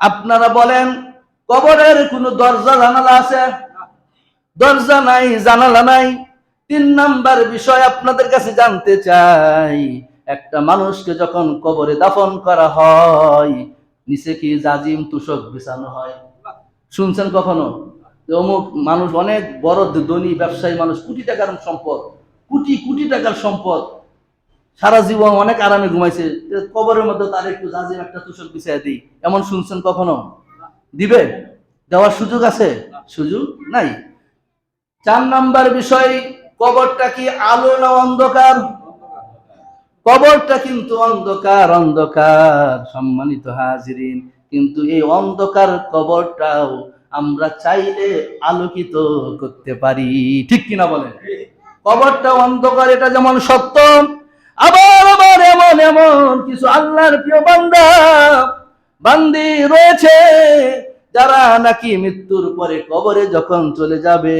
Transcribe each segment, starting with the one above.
আপনারা বলেন, কবরের কোনো দরজা, জানালা আছে? দরজা নাই, জানালা নাই। তিন নাম্বার বিষয় আপনাদের কাছে জানতে চাই, একটা মানুষকে যখন কবরে দাফন করা হয়, নিচে কি জাজিম তুষক বিছানো হয়? শুনছেন কখনো? অমুক মানুষ অনেক বড় ধনী ব্যবসায়ী মানুষ, কোটি টাকার সম্পদ, কোটি কোটি টাকার সম্পদ। সারা জীবন অনেক আরামে ঘুমাইছে। কবরের মধ্যে তার একটু জাজিম একটা তুষক বিছাই দিই। এমন শুনছেন কখনো? দিবে? দেওয়ার সুযোগ আছে? সুযোগ নাই। চার নাম্বার বিষয়, কবরটা কি আলো না অন্ধকার? কবরটা কিন্তু অন্ধকার অন্ধকার। সম্মানিত হাজিরিন, কিন্তু এই অন্ধকার কবরটাও আমরা চাইলে আলোকিত করতে পারি। ঠিক কিনা বলেন? কবরটা অন্ধকার, এটা যেমন সত্য আবার আবার এমন এমন কিছু আল্লাহর প্রিয় বান্দা, বান্দি রয়েছে, যারা নাকি মৃত্যুর পরে কবরে যখন চলে যাবে,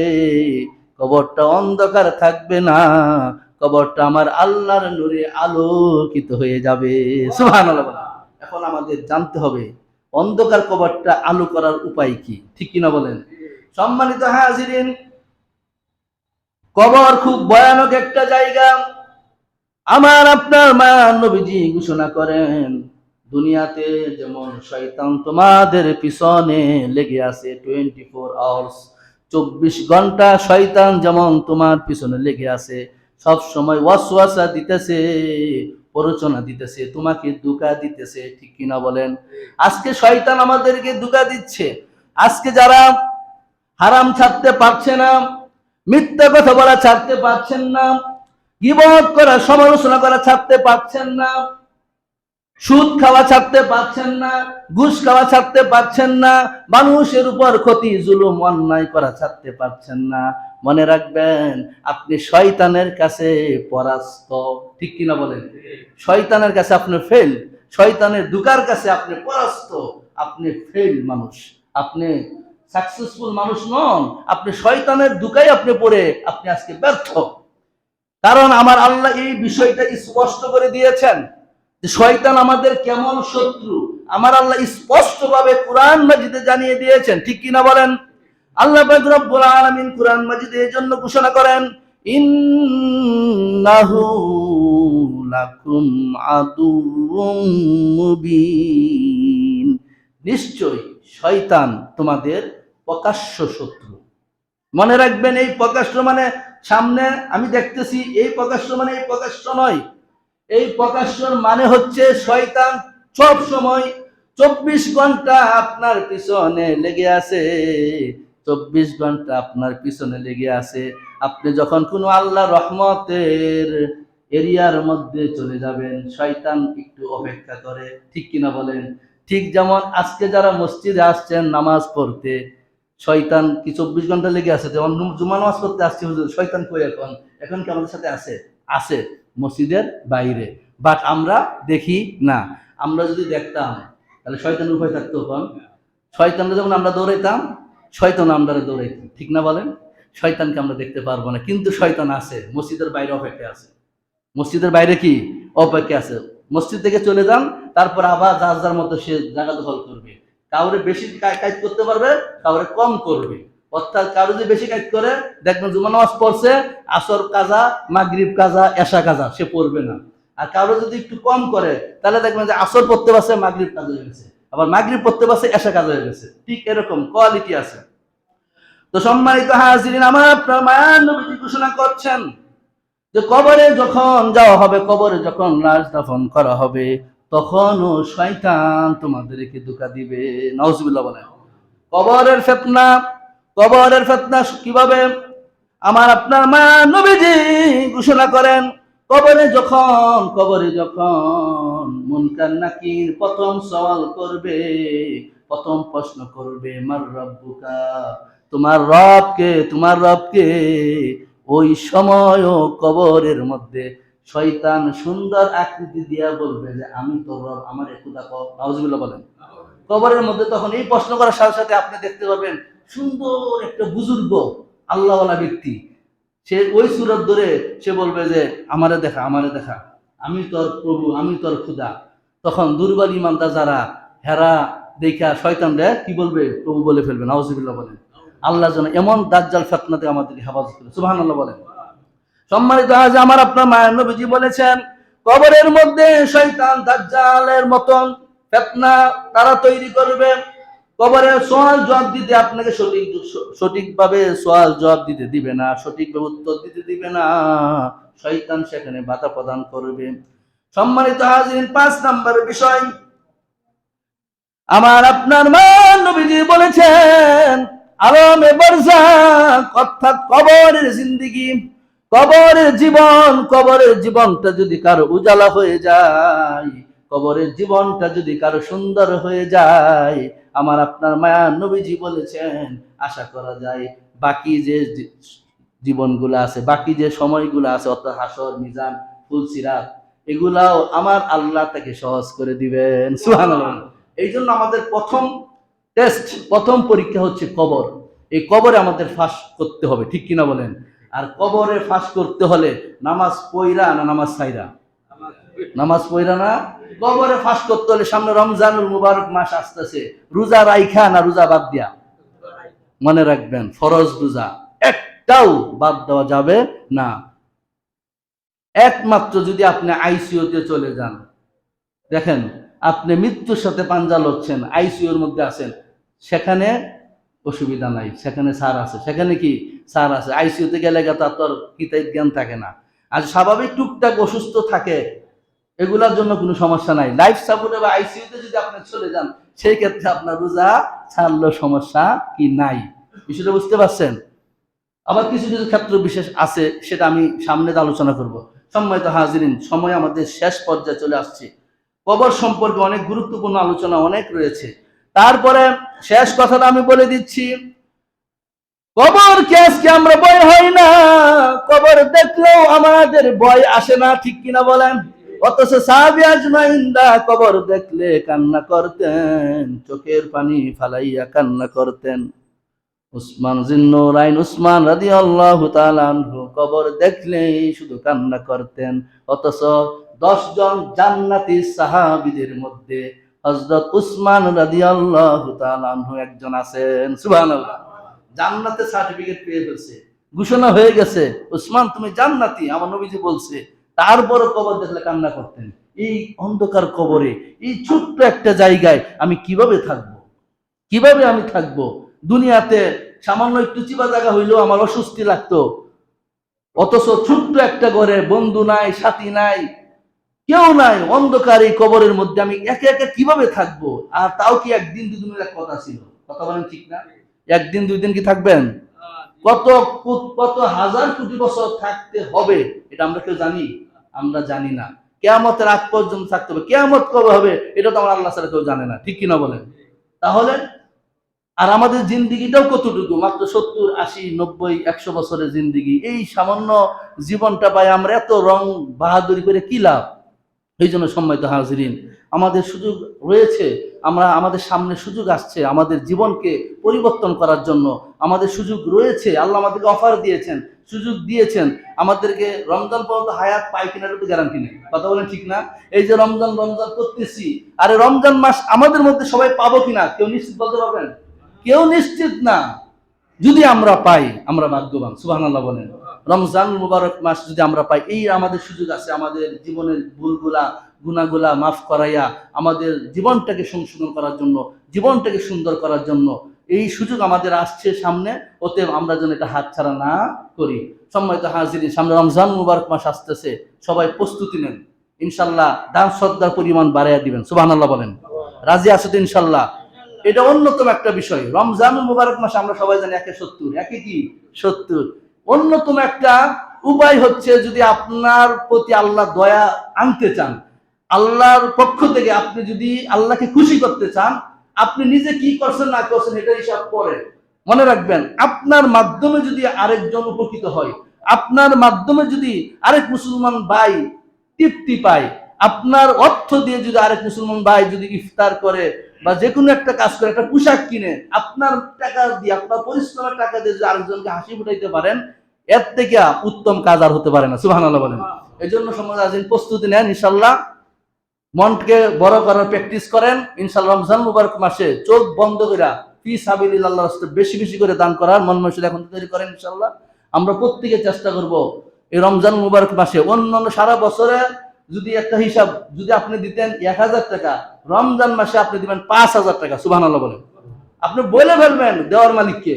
কবরটা অন্ধকার থাকবে না, কবরটা আমার আল্লাহর নূরে আলোকিত হয়ে যাবে। বলেন। এখন আমাদের জানতে হবে, অন্ধকার কবরটা আলো করার উপায় কি? ঠিক কিনা বলেন? সম্মানিত হাজিরিন, কবর খুব ভয়ানক একটা জায়গা। আমার আপনার মা নবীজি ঘোষণা করেন, দুনিয়াতে যেমন শয়তান তোমাদের পিছনে লেগে আছে টোয়েন্টি ফোর আওয়ার্স চব্বিশ ঘণ্টা শয়তান যেমন তোমার পিছনে লেগে আছে, সব সময় ওয়াসওয়াসা দিতেছে, প্ররোচনা দিতেছে, তোমাকে দুকা দিতেছে, ঠিক কিনা বলেন? আজকে শয়তান আমাদেরকে দুকা দিচ্ছে। আজকে যারা হারাম ছাড়তে পারছে না, মিথ্যা কথা বলা ছাড়তে পারছেন না করা, সমালোচনা করা ছাড়তে পারছেন না। সুদ খাওয়া ছাড়তে পারছেন না, ঘুষ খাওয়া ছাড়তে পারছেন না, মানুষের উপর ক্ষতি, জুলুম, অন্যায় করা ছাড়তে পারছেন না। মনে রাখবেন, আপনি শয়তানের কাছে পরাস্ত। ঠিক কিনা বলেন? শয়তানের কাছে আপনি ফেল শয়তানের দুকার কাছে আপনি পরাস্ত। আপনি ফেল মানুষ। আপনি সাকসেসফুল মানুষ নন, আপনি শয়তানের দুকাই আপনি পড়ে, আপনি আজকে ব্যর্থ। কারণ আমার আল্লাহ এই বিষয়টা স্পষ্ট করে দিয়েছেন যে শয়তান আমাদের কেমন শত্রু? আমার আল্লাহ স্পষ্ট ভাবে কোরআন মাজিদে জানিয়ে দিয়েছেন। ঠিক কিনা বলেন? আল্লাহ রব্বুল কোরআন মাজিদে এই জন্য ঘোষণা করেন নিশ্চয় শয়তান তোমাদের প্রকাশ্য শত্রু। মনে রাখবেন, এই প্রকাশ্য মানে সামনে আমি দেখতেছি এই প্রকাশ্য মানে এই প্রকাশ্য নয়। এই প্রকাশ্যর মানে হচ্ছে শয়তান সব সময় চব্বিশ ঘণ্টা আপনার পিছনে লেগে আছে। চব্বিশ ঘণ্টা আপনার পিছনে লেগে আছে। আপনি যখন কোনো আল্লাহ রহমতের এরিয়ার মধ্যে চলে যাবেন, শয়তান একটু অপেক্ষা করে। ঠিক কিনা বলেন? ঠিক যেমন আজকে যারা মসজিদে আসছেন নামাজ পড়তে শয়তান কি চব্বিশ ঘণ্টা লেগে আছে? যেমন জুমা নামাজ পড়তে আসছে হুজুর, শয়তান কই এখন? এখন কি আমাদের সাথে আছে? আছে, মসজিদের বাইরে। বাট আমরা দেখি না। আমরা যদি দেখতাম, তাহলে শয়তানের উপায় থাকতো কম শয়তানরা যখন আমরা দৌড়াইতাম, শয়তান আমরা দৌড়াইতাম ঠিক না বলেন? শয়তানকে আমরা দেখতে পারব না। কিন্তু শয়তান আছে, মসজিদের বাইরে অপেক্ষা আছে। মসজিদের বাইরে কি? অপেক্ষা আছে। মসজিদ থেকে চলে যান, তারপর আবার যার যার মতো সে জায়গা দখল করবে। কাউরে বেশি কাজ করতে পারবে, কাউরে কম করবে। অর্থাৎ কারও যদি বেশি কাজ করে, দেখবেন জুমা নামাজ পড়ছে, আসর কাজা, মাগরিব কাজা, এশা কাজা, সে পড়বে না। আর কারও যদি একটু কম করে, তাহলে দেখবেন যে আসর পড়তে পারছে, মাগরিব কাজ হয়ে গেছে। আবার মাগরিব পড়তে পারছে, এশা কাজ হয়ে গেছে। ঠিক এরকম, কোয়ালিটি আছে। তো সম্মানিত হাজিরিন, আমার মায়ান নবীজি ঘোষণা করছেন যে কবরে যখন যাওয়া হবে, কবরে যখন লাশ দাফন করা হবে তখনও শয়তান তোমাদেরকে দুকা দিবে। নওজুবিল্লাহ বলেন। কবরের ফেতনা কবরের ফেতনা কীভাবে? আমার আপনার মা নবীজি ঘোষণা করেন, কবরে যখন কবরে যখন মুনকার নাকির প্রথম সওয়াল করবে, প্রথম প্রশ্ন করবে, মার রব্বুকা, তোমার রবকে তোমার রবকে, ওই সময়ও কবরের মধ্যে শয়তান সুন্দর আকৃতি দিয়া বলবে যে, আমি তো রব, আমার দেখো নাউজুবিল্লাহ বলেন। কবরের মধ্যে তখন এই প্রশ্ন করার সাথে সাথে আপনি দেখতে পাবেন, সুন্দর একটা বুজুর্গ, আল্লাহওয়ালা ব্যক্তি। সে ওই সুরত ধরে সে বলবে যে, আমারে দেখা আমারে দেখা। আমি তোর প্রভু, আমি তোর খুদা তখন দুর্বল ইমানদার যারা, হেরা দেখা শয়তান রে কি বলবে? প্রভু বলে ফেলবে, নাউজুবিল্লাহ বলেন। আল্লাহ যেন এমন দাজ্জাল ফেতনাতে আমাদেরকে হেফাজত করে। সুবহানাল্লাহ বলেন। সম্মানিত আজ আমার আপনার মায়ের নবীজি বলেছেন, কবরের মধ্যে শয়তান দাজ্জালের মতন ফেতনা তারা তৈরি করবে। কবরে সোয়াল জবাব দিতে আপনাকে সঠিক সঠিকভাবে সোয়াল জবাব দিতে দিবে না, সঠিকভাবে উত্তর দিতে দিবে না। শয়তান সেখানে বাধা প্রদান করবে। সম্মানিত হাজির পাঁচ নম্বর বিষয়। আমার আপনার মা নবীজি বলেছেন, আলমে বরজাক অর্থাৎ কবরের জিন্দিগি কবরের জীবন, কবরের জীবনটা যদি কারও উজালা হয়ে যায়, কবরের জীবনটা যদি কারও সুন্দর হয়ে যায়, আমার আপনার মায়া নবীজি বলেছেন, আশা করা যায় বাকি যে জীবনগুলো আছে, বাকি যে সময়গুলো আছে, অর্থাৎ হাসর, মিজান ফুলসিরাত এগুলাও আমার আল্লাহ তাকে সহজ করে দিবেন। সুবহানাল্লাহ। এই জন্য আমাদের প্রথম টেস্ট প্রথম পরীক্ষা হচ্ছে কবর। এই কবরে আমাদের ফাঁস করতে হবে, ঠিক কিনা বলেন? আর কবরে ফাঁস করতে হলে নামাজ পইরা না নামাজ সাইরা নামাজ পইরা না? কবরে ফাঁস করতে হলে সামনে রমজানুল মুবারক মাস আসতেছে। রোজা রাইখা না রোজা বাদ দিয়া? মনে রাখবেন, ফরজ রোজা। একটাও বাদ দেওয়া যাবে না। একমাত্র যদি আপনি আইসিইউতে চলে যান। দেখেন, আপনি মৃত্যুর সাথে পাঞ্জা লড়ছেন, আইসিইউর মধ্যে আছেন। সেখানে অসুবিধা নাই। সেখানে স্যার আছে। সেখানে কি স্যার আছে? আইসিইউতে গেলে তার তোর হিতাহিত জ্ঞান থাকে না। আর স্বাভাবিক টুকটাক অসুস্থ থাকে, এগুলার জন্য কোনো সমস্যা নাই। লাইফ সাপোর্টে বা আইসিইউতে যদি আপনি চলে যান, সেই ক্ষেত্রে আপনার রোজা ছাড়লো সমস্যা কি নাই? বিষয়টা বুঝতে পারছেন? আবার কিছু কিছু ক্ষেত্র বিশেষ আছে, সেটা আমি সামনে আলোচনা করব। সম্মানিত হাজিরিন, সময় আমাদের শেষ পর্যায়ে চলে আসছে। কবর সম্পর্কে অনেক গুরুত্বপূর্ণ আলোচনা অনেক রয়েছে। তারপরে শেষ কথাটা আমি বলে দিচ্ছি, কবর আজকে আমরা ভয় হয় না? কবর দেখলেও আমাদের ভয় আসে না, ঠিক কিনা বলেন? অথচ কবর দেখলে কান্না করতেন, চোখের পানি ফালাইয়া কান্না করতেন। উসমান উসমান তাআলা আনহু কবর দেখলেই শুধু কান্না করতেন। অথচ দশ জন জান্নাতি সাহাবীদের মধ্যে হযরত উসমান রাদিয়াল্লাহু তাআলা আনহু একজন আছেন। সুবহানাল্লাহ। জান্নাতের সার্টিফিকেট পেয়ে ফেলছে। ঘোষণা হয়ে গেছে, উসমান, তুমি জান্নাতি? আমার নবীজি বলছে, তারপরও কবর দেখলে কান্না করতেন। এই অন্ধকার কবরে, এই ছোট্ট একটা জায়গায় আমি কীভাবে থাকব? কীভাবে আমি থাকব? দুনিয়াতে সামান্য একটু চিবা জায়গা হইলেও আমার অস্বস্তি লাগতো। অথচ ছোট্ট একটা ঘরে বন্ধু নাই, সাথী নাই কেউ নাই, অন্ধকার এই কবরের মধ্যে আমি একে একে কীভাবে থাকব? আর তাও কি একদিন দুদিনের এক কথা ছিল? কথা বলেন ঠিক না? একদিন দুই দিন কি থাকবেন? কত কত হাজার কোটি বছর থাকতে হবে, এটা আমরা কেউ জানি? আমরা জানি না। কেয়ামতের আগ পর্যন্ত থাকতে হবে। কেয়ামত কবে হবে, এটা তো আমার আল্লাহ ছাড়া কেউ জানে না। ঠিক কিনা বলেন? তাহলে, আর আমাদের জিন্দিগিটাও কতটুকু? মাত্র সত্তর, আশি, নব্বই, একশো বছরের জিন্দিগি। এই সামান্য জীবনটা পাই আমরা এত রং বাহাদুরি করে কি লাভ? এই জন্য সম্মানিত হাজিরিন, আমাদের সুযোগ রয়েছে, আমরা আমাদের সামনে সুযোগ আসছে, আমাদের জীবনকে পরিবর্তন করার জন্য আমাদের সুযোগ রয়েছে, আল্লাহ আমাদেরকে অফার দিয়েছেন, সুযোগ দিয়েছেন, আমাদেরকে রমজান পর্যন্ত হায়াত পাই কিনার তো গ্যারান্টি নেই। কথা বলেন ঠিক না? এই যে রমজান রমজান করতেছি, আরে রমজান মাস আমাদের মধ্যে সবাই পাবো কিনা? কেউ নিশ্চিত বলতে পারবেন? কেউ নিশ্চিত না। যদি আমরা পাই, আমরা ভাগ্যবান, সুবহানাল্লাহ বলেন। রমজান মুবারক মাস যদি আমরা পাই, এই আমাদের সুযোগ আছে, আমাদের জীবনের ভুলগুলা গুণাগুলা মাফ করাইয়া আমাদের জীবনটাকে সংশোধন করার জন্য, জীবনটাকে সুন্দর করার জন্য এই সুযোগ আমাদের আসছে সামনে ওতে আমরা যেন এটা হাতছাড়া না করি। সম্মানিত হাজির সামনে রমজান মুবারক মাস আসতেছে, সবাই প্রস্তুতি নেন। ইনশাল্লাহ দান শ্রদ্ধার পরিমাণ বাড়াইয়া দিবেন, সুবহানাল্লাহ বলেন। রাজি আছে তো ইনশাল্লাহ? এটা অন্যতম একটা বিষয়। রমজান মুবারক মাসে আমরা সবাই জানি একে সত্তর, একে কি? সত্তর। অন্যতম একটা উপায় হচ্ছে যদি আপনার প্রতি আল্লাহ দয়া আনতে চান, আল্লাহর পক্ষ থেকে আপনি যদি আল্লাহকে খুশি করতে চান, আপনি নিজে কি করছেন না করছেন এটা হিসাব করে মনে রাখবেন, আপনার মাধ্যমে যদি আরেকজন উপকৃত হয়, আপনার মাধ্যমে যদি আরেক মুসলমান ভাই তৃপ্তি পায়, আপনার অর্থ দিয়ে যদি আরেক মুসলমান ভাই যদি ইফতার করে বা যে কোনো একটা কাজ করে, একটা পোশাক কিনে, আপনার টাকা দিয়ে, আপনার পরিশ্রমের টাকা দিয়ে যদি আরেকজনকে হাসি ফুটাইতে পারেন এর থেকে উত্তম কাজ আর হতে পারে না, সুবহানাল্লাহ বলেন। এই জন্য সমাজ প্রস্তুতি নেন ইনশাল্লাহ মনকে বড় করার প্র্যাকটিস করেন, ইনশাআল্লাহ রমজান মুবারক মাসে চোখ বন্ধ করে ফি সাবিলিল্লাহ রাস্তা বেশি বেশি করে দান করার মন মসজিদ এখন তৈরি করেন, ইনশাআল্লাহ। আমরা প্রত্যেকে চেষ্টা করব এই রমজান মুবারক মাসে অন্যান্য সারা বছরে যদি একটা হিসাব যদি আপনি দিতেন এক হাজার টাকা, রমজান মাসে আপনি দিবেন পাঁচ হাজার টাকা সুবাহ বলেন। আপনি বলে ফেলবেন দেওয়ার মালিককে,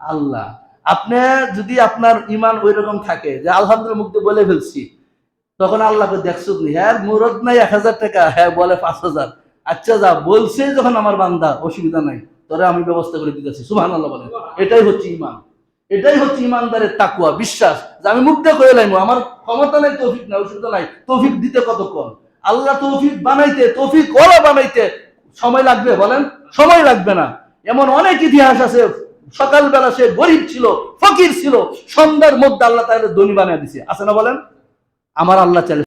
আল্লাহ। আপনি যদি আপনার ইমান ওই রকম থাকে যে আলহামদুলিল্লাহ মুক্তি বলে ফেলছি, তখন আল্লাহকে দেখছ হ্যাঁ মুরদ নাই এক হাজার টাকা হ্যাঁ বলে পাঁচ হাজার। আচ্ছা যা, বলছে যখন আমার বান্দা, অসুবিধা নাই, তোরে আমি ব্যবস্থা করে দিতেছি। সুহান আল্লাহ বলেন। এটাই হচ্ছে ইমান এটাই হচ্ছে ইমানদারের তাকুয়া বিশ্বাস। যে আমি মুক্ত করে লাইমু, আমার ক্ষমতা নাই, তৌফিক নাই, অসুবিধা নাই, তৌফিক দিতে কতক্ষণ? আল্লাহ তৌফিক বানাইতে, তৌফিক ওলা বানাইতে সময় লাগবে বলেন? সময় লাগবে না। এমন অনেক ইতিহাস আছে সকালবেলা সে গরিব ছিল, ফকির ছিল, সন্ধ্যার মধ্যে আল্লাহ তাহলে ধনী বানিয়ে দিছে। আছে না বলেন? আমার আল্লাহ চাইলে